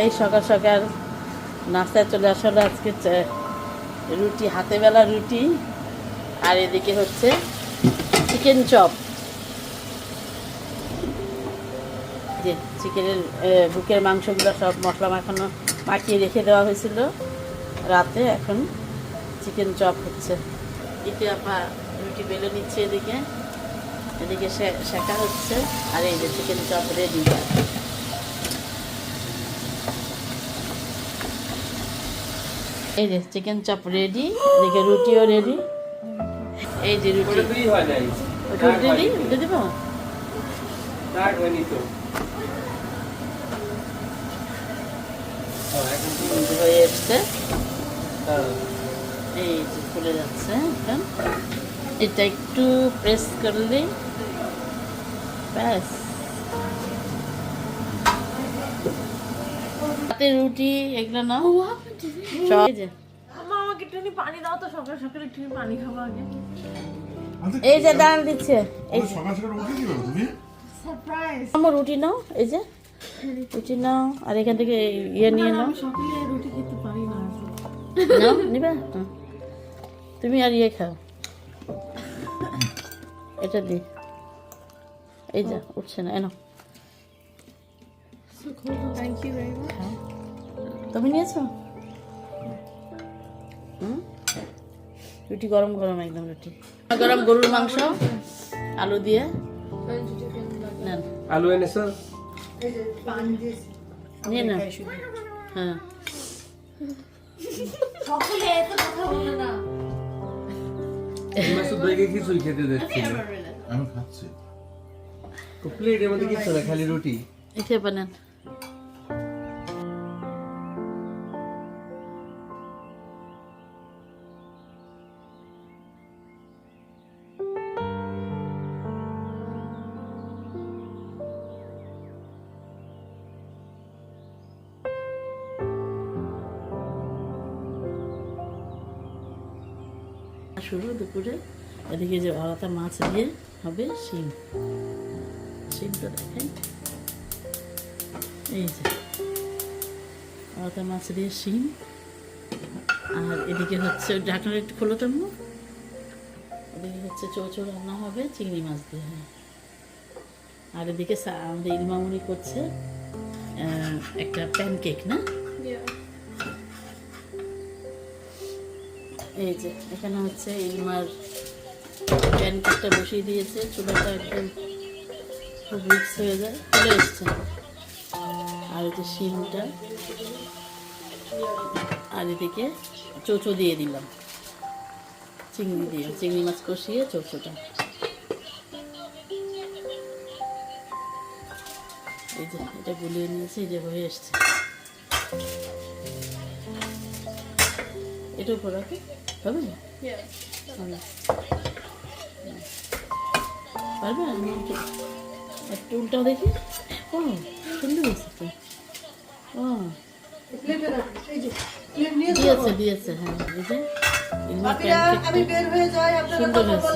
এই সকাল সকাল নাস্তায় চলে আসলে আজকে রুটি, হাতে বেলা রুটি, আর এদিকে হচ্ছে চিকেন চপ যে চিকেনের বুকের মাংসগুলো সব মশলা মাখানো, মাখিয়ে রেখে দেওয়া হয়েছিল। রাতে এখন চিকেন চপ হচ্ছে। এদিকে আপা রুটি বেলে নিচ্ছে এদিকে। এদিকে শেখা হচ্ছে। আর এই যে চিকেন চপ রেডি এই যে চিকেন চপ রেডি এদিকে রুটিও রেডি এই যে রুটি। ওটা দুই হয় দেবো? হয়ে এসছে। এই যে খুলে যাচ্ছে এখন। এটা একটু প্রেস করলেই ব্যাস। হাতে রুটি এগুলো নাও। সব এই যে। আমা আমাকে একটুখানি পানি দাও তো সকাল সকাল একটুখানি পানি খাব আগে। এই যে ডাল দিচ্ছে। এই সকাল সকাল উঠে কি তুমি? সারপ্রাইজ আমার রুটি নাও এই যে। রুটি নাও আর এখান থেকে ইয়ে নিয়ে নাও। আমি সকালে রুটি খেতে পারি না নাও নিবে। তুমি আর ইয়ে খাও। এটা দি। এই যা উঠছে না এনো থ্যাংক ইউ ভেরি মাচ খাও। তুমি নিয়েছো? হুম? রুটি গরম গরম একদম রুটি। গরম গরুর মাংস আলু দিয়ে। আলু এনেছো? নিয়ে হ্যাঁ। সকলে এত কথা বলে না। তোমরা শুধু একে কিছুই খেতে দিচ্ছি না আমি খাচ্ছি। প্লেটের মধ্যে কিছু না খালি রুটি। এখে বানান শুরু দুপুরে। এদিকে যে আলাদা মাছ দিয়ে হবে শিম। শিমটা দেখাই এই যে, আলাদা মাছ দিয়ে শিম। আর এদিকে হচ্ছে ওই ঢাকনাটা একটু খোলো তো। এদিকে হচ্ছে চৌচো রান্না হবে, চিংড়ি মাছ দিয়ে হ্যাঁ। আর এদিকে আমাদের ইলমামুনি করছে একটা প্যানকেক না? এই যে, এখানে হচ্ছে ইলমার প্যানকেকটা বসিয়ে দিয়েছে, চুলাটা একদম খুব রিক্স হয়ে যায়, চলে এসছে। আর এই যে শিমটা আর এদিকে চোচো দিয়ে দিলাম। চিংড়ি দিয়ে, চিংড়ি মাছ কষিয়ে চোচোটা। এই যে, এটা গুলিয়ে নিয়েছে, এই যে হয়ে এসছে। এটা উপর রাখো। হবে। পারবে? আমি একটু উল্টাও দেখি। ও সুন্দর হয়েছে তো। ও দিয়েছে দিয়েছে হ্যাঁ ইলমা প্যানকেকটা বের হয়ে যাই সুন্দর হয়েছে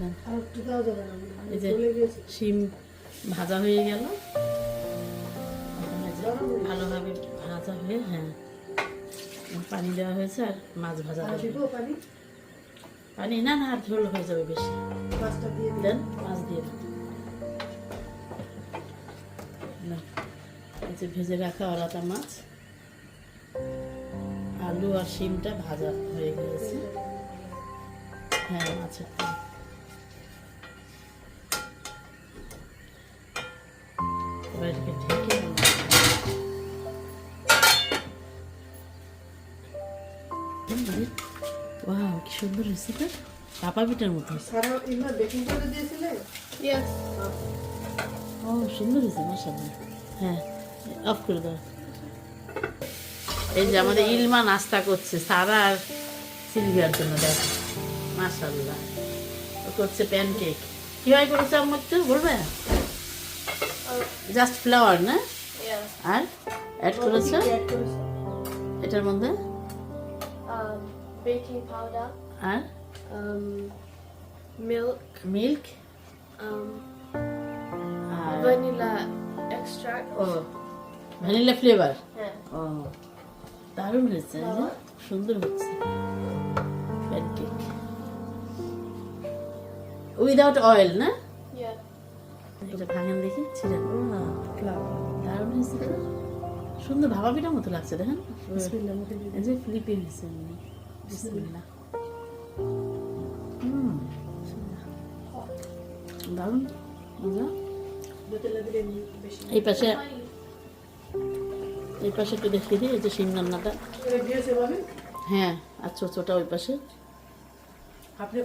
না এই যে শিম ভাজা হয়ে গেল। ভালোভাবে ভাজা হয়ে হ্যাঁ। পানি দেওয়া হয়েছে আর মাছ ভাজা পানি? পানি? না না আর ঝোল হয়ে যাবে বেশি। দিয়ে দেন মাছ দিয়ে দেন না, এই যে ভেজে রাখা আলাদা মাছ আলু আর শিমটা ভাজা হয়ে গিয়েছে। হ্যাঁ মাছের তেল। এটাকে ঢেকে ওয়াও কি সুন্দর তো পাপা পিঠার মতো। ও সুন্দর হয়েছে মাসাল্লাহ হ্যাঁ অফ করে দাও। এই যে আমাদের ইলমা নাস্তা করছে সারা আর সিলভিয়ার জন্য দেখ। মাসাল্লাহ ও করছে প্যানকেক কীভাবে করেছে আমার তো বলবে? জাস্ট ফ্লাওয়ার না? ইয়েস আর অ্যাড করেছে। এটার মধ্যে? Um baking powder. আর um milk. মিল্ক um আর vanilla extract. ও ভ্যানিলা ফ্লেভার হ্যাঁ ও দারুণ হয়েছে এই যে, সুন্দর হচ্ছে প্যানকেক উইদাউট অয়েল না? Yeah. এটা ভাঙেন দেখি ছিলেন ও দারুণ হয়েছে তো। সুন্দর ভাবা পিঠার মতো লাগছে দেখেন যে ফ্লিপে হয়েছে হুম দারুণ। মজা। বোতলে দিলে নি- বেশি এই পাশে এই পাশে একটু দেখিয়ে দিই এই যে দিয়েছে ভাবে হ্যাঁ আর চোচোটা ওই পাশে। আপনি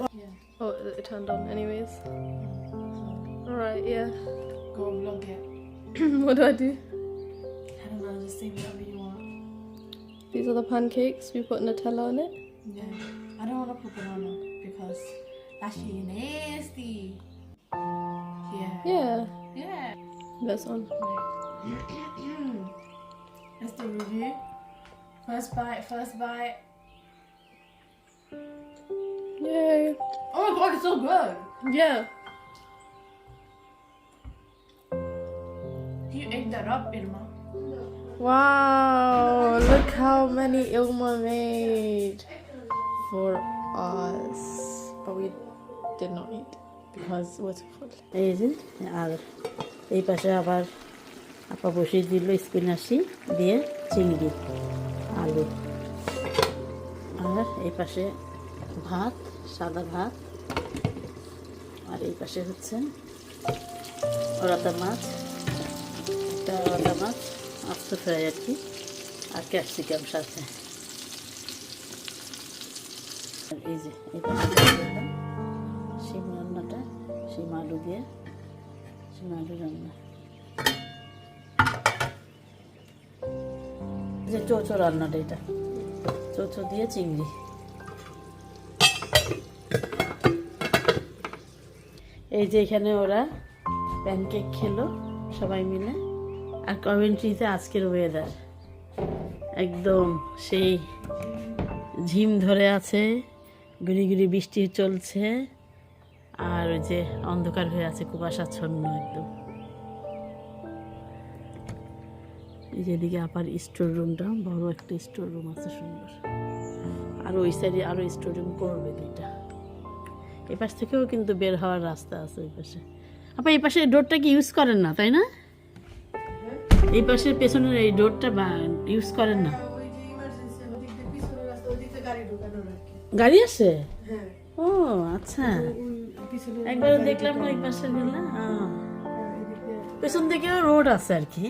Oh, it turned on anyways. Alright, yeah. go vlog it what do I do? I don't just say whatever you want These are the pancakes. We put Nutella on it. yeah I don't want to put banana because that shit nasty yeah Yeah. yeah This one. That's the review. First bite, first bite. Yay. Oh my god, it's so good. Yeah. You ate that up, Irma. Wow. Look how many Ilma made for us. But we did not eat because we're too full. এই যে আর এই পাশে আবার আপা বসিয়ে দিল স্পিনাশি দিয়ে চিংড়ি, আলু আর এই পাশে ভাত, সাদা ভাত আর এই পাশে হচ্ছে ওরাতা মাছ, একটা ওরাতা মাছ আস্ত ফ্রাই আর কি আর ক্যাপসিকাম সাথে এই যে শিম রান্নাটা, শিম আলু দিয়ে, শিম আলু রান্না। যে চোচো রান্নাটা এটা। চোচো দিয়ে চিংড়ি। এই যে এখানে ওরা প্যানকেক খেলো, সবাই মিলে। আর কমেন্ট্রিতে আজকের ওয়েদার একদম সেই ঝিম ধরে আছে গুড়ি গুড়ি বৃষ্টি চলছে, আর ওই যে অন্ধকার হয়ে আছে কুয়াশাচ্ছন্ন একদম। এই যে এদিকে আবার স্টোর রুমটা বড় একটা স্টোর রুম আছে সুন্দর। আর ওই সাইডে আরও স্টোর রুম করবে দুইটা। এই পাশ থেকেও কিন্তু বের হওয়ার রাস্তা আছে ওই পাশে। আপা, এই পাশে ডোরটা কি ইউজ করেন না, তাই না? এই পাশের পেছনের এই ডোরটা ইউজ করেন না। গাড়ি আছে? ও আচ্ছা। একবার দেখলাম না ওই পাশে হ্যাঁ পেছন দিকেও রোড আছে আর কি।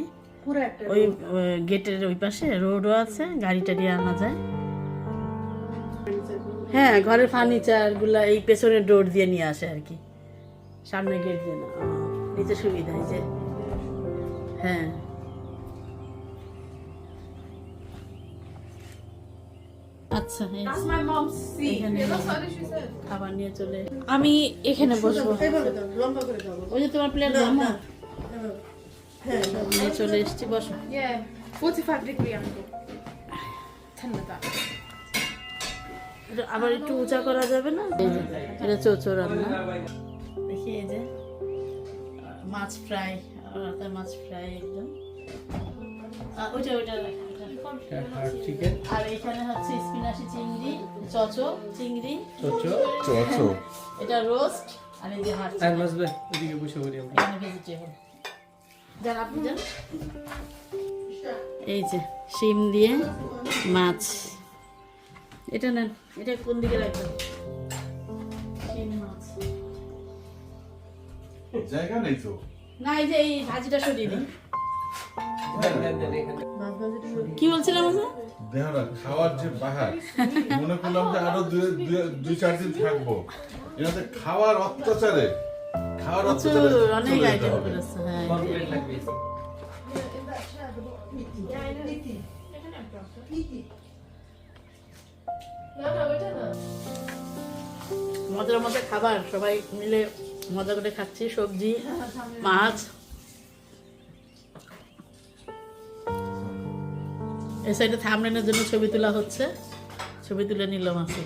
ওই গেটের ওই পাশে রোডও আছে গাড়ি টাড়ি আনা যায়। হ্যাঁ ঘরের ফার্নিচারগুলা এই পেছনের ডোর দিয়ে নিয়ে আসে আর কি। সামনে গেট দিয়ে না নিতে সুবিধা এই যে। হ্যাঁ। আচ্ছা খাবার নিয়ে চলে আমি এখানে বসবো। ওই যে তোমার প্লেট। হ্যাঁ সব নিয়ে চলে এসছি বসো। Yeah. 45 degree angle. 10 with that. এটা আবার একটু উঁচা করা যাবে না? এটা চৌচো রান্না। দেখি এই যে। মাছ ফ্রাই মাছ ফ্রাই একদম। ওইটা ওইটা। চিকেন? আর এখানে হচ্ছে স্পিনাশি চিংড়ি চচো চিংড়ি। চোচো? চচো। এটা রোস্ট আর এই যে হাট আর মাসবে ওদিকে বসে বলি আমরা। এখানে ভেজিটেবল। যান আপনি যান। এই যে শিম দিয়ে মাছ। এটা নেন এটা কোন দিকে রাখবেন? শিম মাছ। জায়গা নেই তো? না এই যে এই ভাজিটা সরিয়ে দিন। কি বলছিলাম আমরা দেখো না খাওয়ার যে বাহার মনে করলাম যে আরও দুই- চার দিন থাকব। এনাতে খাওয়ার অত্যাচারে খাওয়ার অত্যাচারে অনেক আইটেম করেছে হ্যাঁ. মজার মজার খাবার সবাই মিলে মজা করে খাচ্ছি সবজি মাছ। এই সাইডে থামলেনের জন্য ছবি তোলা হচ্ছে। ছবি তুলে নিলাম আছে